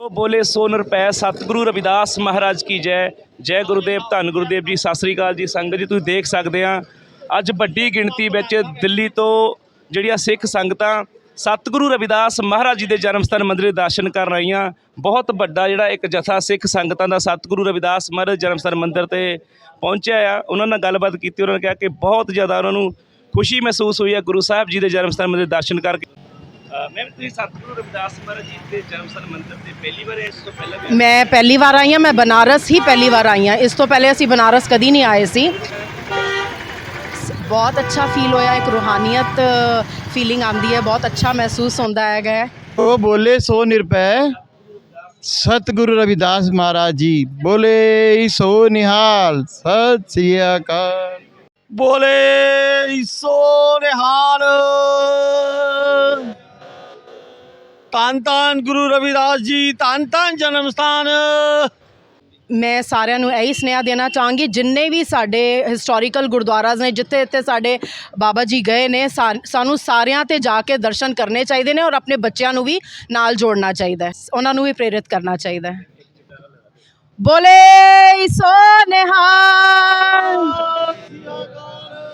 ਉਹ ਬੋਲੇ ਸੋ ਨਿਰਪੈ ਸਤਿਗੁਰੂ ਰਵਿਦਾਸ ਮਹਾਰਾਜ ਕੀ ਜੈ। ਜੈ ਗੁਰੂਦੇਵ, ਧੰਨ ਗੁਰੂਦੇਵ ਜੀ, ਸਤਿ ਸ੍ਰੀ ਅਕਾਲ ਜੀ। ਸੰਗਤ ਜੀ, ਤੁਸੀਂ ਦੇਖ ਸਕਦੇ ਆ, ਅੱਜ ਵੱਡੀ ਗਿਣਤੀ ਵਿੱਚ ਦਿੱਲੀ ਤੋਂ ਜਿਹੜੀਆਂ ਸਿੱਖ ਸੰਗਤਾਂ ਸਤਿਗੁਰੂ ਰਵਿਦਾਸ ਮਹਾਰਾਜ ਜੀ ਦੇ ਜਨਮ ਸਥਾਨ ਮੰਦਿਰ ਦੇ ਦਰਸ਼ਨ ਕਰਨ ਆਈਆਂ। ਬਹੁਤ ਵੱਡਾ ਜਿਹੜਾ ਇੱਕ ਜਥਾ ਸਿੱਖ ਸੰਗਤਾਂ ਦਾ ਸਤਿਗੁਰੂ ਰਵਿਦਾਸ ਮਹਾਰਾਜ ਜਨਮ ਸਥਾਨ ਮੰਦਿਰ ਤੇ ਪਹੁੰਚਿਆ ਆ। ਉਹਨਾਂ ਨਾਲ ਗੱਲਬਾਤ ਕੀਤੀ, ਉਹਨਾਂ ਨੇ ਕਿਹਾ ਕਿ ਬਹੁਤ ਜ਼ਿਆਦਾ ਉਹਨਾਂ ਨੂੰ ਖੁਸ਼ੀ ਮਹਿਸੂਸ ਹੋਈ ਹੈ ਗੁਰੂ ਸਾਹਿਬ ਜੀ ਦੇ ਜਨਮ ਸਥਾਨ ਮੰਦਿਰ ਦੇ ਦਰਸ਼ਨ ਕਰਕੇ। ਮੈਮ ਤੁਸੀਂ ਸਤਿਗੁਰੂ ਰਵਿਦਾਸ ਮਹਾਰਾਜ ਜੀ ਦੇ ਜਨਮ ਸਥਾਨ ਮੰਦਿਰ ਤੇ ਪਹਿਲੀ ਵਾਰ ਇਸ ਤੋਂ ਪਹਿਲਾਂ ਵੀ ਮੈਂ ਪਹਿਲੀ ਵਾਰ ਆਈ ਹਾਂ ਮੈਂ ਬਨਾਰਸ ਹੀ ਪਹਿਲੀ ਵਾਰ ਆਈ ਹਾਂ। ਇਸ ਤੋਂ ਪਹਿਲੇ ਅਸੀਂ ਬਨਾਰਸ ਕਦੀ ਨਹੀਂ ਆਏ ਸੀ। ਬਹੁਤ ਅੱਛਾ ਫੀਲ ਹੋਇਆ ਇੱਕ ਰੂਹਾਨੀਅਤ ਫੀਲਿੰਗ ਆਉਂਦੀ ਹੈ ਬਹੁਤ ਅੱਛਾ ਮਹਿਸੂਸ ਹੁੰਦਾ ਹੈਗਾ। ਉਹ ਬੋਲੇ ਸੋ ਨਿਰਪੈ ਸਤਿਗੁਰੂ ਰਵਿਦਾਸ ਮਹਾਰਾਜ ਜੀ ਬੋਲੇ ਸੋ ਨਿਹਾਲ ਸਤਿ ਸ੍ਰੀ ਅਕਾਲ। ਬੋਲੇ ਸੋ ਨਿਹਾਲ। ਧੰਨ ਧੰਨ ਗੁਰੂ ਰਵਿਦਾਸ ਜੀ, ਧੰਨ ਧੰਨ ਜਨਮ ਸਥਾਨ। ਮੈਂ ਸਾਰਿਆਂ ਨੂੰ ਇਹੀ ਸੁਨੇਹਾ ਦੇਣਾ ਚਾਹਾਂਗੀ, ਜਿੰਨੇ ਵੀ ਸਾਡੇ ਹਿਸਟੋਰੀਕਲ ਗੁਰਦੁਆਰਾਜ਼ ਨੇ, ਜਿੱਥੇ ਜਿੱਥੇ ਸਾਡੇ ਬਾਬਾ ਜੀ ਗਏ ਨੇ, ਸਾ- ਸਾਨੂੰ ਸਾਰਿਆਂ ਤੇ ਜਾ ਕੇ ਦਰਸ਼ਨ ਕਰਨੇ ਚਾਹੀਦੇ ਨੇ ਔਰ ਆਪਣੇ ਬੱਚਿਆਂ ਨੂੰ ਵੀ ਨਾਲ ਜੋੜਨਾ ਚਾਹੀਦਾ ਹੈ। ਉਹਨਾਂ ਨੂੰ ਵੀ ਪ੍ਰੇਰਿਤ ਕਰਨਾ ਚਾਹੀਦਾ ਹੈ। ਬੋਲੇ ਸੋ ਨਿਹਾਲ।